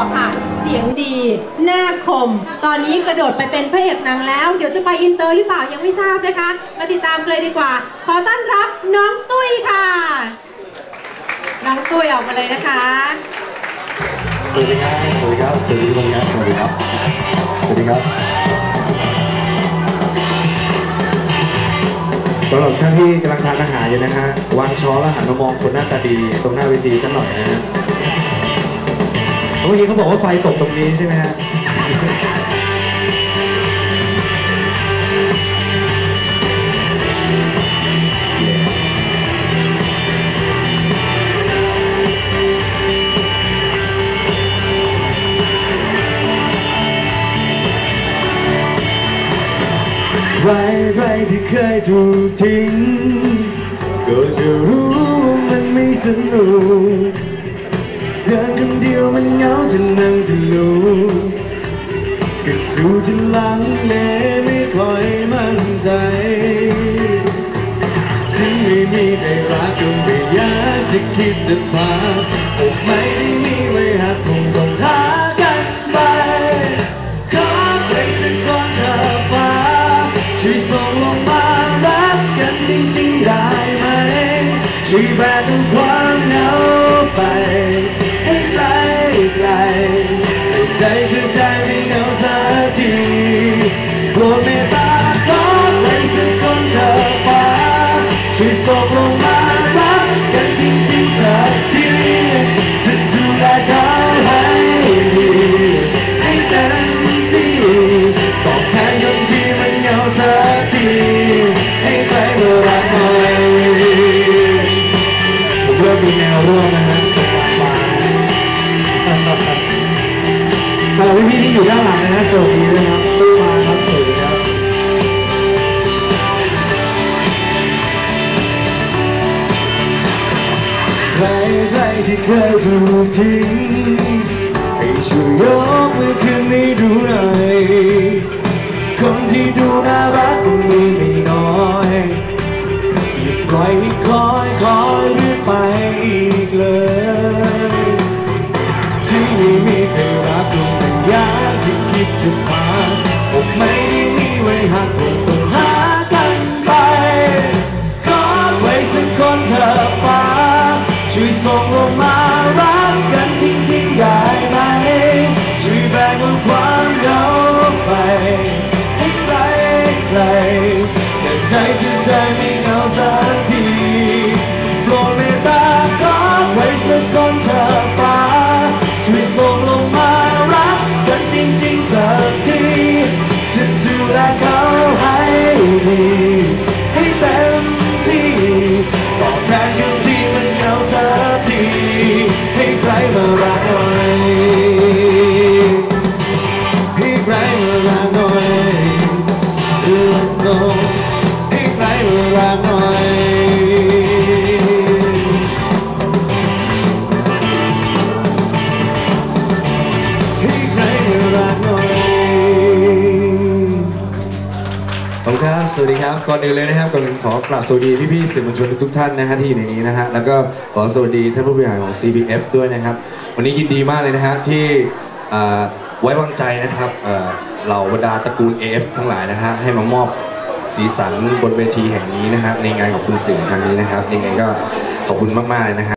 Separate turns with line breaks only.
อกค่ะ เสียงดี หน้าคม ตอนนี้กระโดดไปเป็นพระเอกหนังแล้ว เดี๋ยวจะไปอินเตอร์หรือเปล่ายังไม่ทราบนะคะ มาติดตามกันเลยดีกว่า ขอต้อนรับน้องตุ้ยค่ะ น้องตุ้ยออกมาเลยนะคะ
สวัสดีครับ สวัสดีครับ สวัสดีทุกคนครับ สวัสดีครับ สวัสดีครับสำหรับท่านที่กำลังทานอาหารอยู่นะฮะวางช้อนแล้วหันมามองคนหน้าตาดี ตรงหน้าเวทีสักหน่อยนะฮะ เมื่อกี้เขาบอกว่าไฟตกตรงนี้ใช่ไหมฮะใครใครที่เคยถูกทิ้ง ก็จะรู้ว่ามันไม่สนุก มันเหงาจะนั่งจะลุกก็ดูจะลังเลไม่ค่อยมั่นใจถึงไม่มีใครรักก็ไม่อยากจะคิดจะพาอกไม่ได้มีไว้หักคงต้องหากันไปขอใครสักคนเธอฟ้าช่วยส่งลงมารักกันจริงๆได้ไหมช่วยแบกเอาความ ใจเธอได้ไม่เหงาสักทีโปรด ที่เคยถูกทิ้งให้ช่วยยกมือขึ้นให้ดูหน่อยคนที่ดูน่ารักก็มีไม่น้อยอย่าปล่อยให้คอยคอยเรื่อยไปอีกเลยที่ไม่มีใครรักก็ไม่อยากจะคิดจะพาอกไม่ได้มีไว้หัก ใสวัสดีครับก่อนอื่นเลยนะครับก่อนอื่นขอกราบสวัสดีพี่ๆสื่อมวลชนทุกๆท่านนะฮะที่อยู่ในนี้นะฮะแล้วก็ขอสวัสดีท่านผู้บริหารของ CBF ด้วยนะครับ วันนี้ยินดีมากเลยนะฮะที่เอ่อไว้วางใจนะครับเอ่อเหล่าบรรดาตระกูล AF ทั้งหลายนะฮะให้มามอบสีสันบนเวทีแห่งนี้นะฮะในงานของคุณสื่อครั้งนี้นะครับยังไงก็ขอบคุณมากๆเลยนะฮะ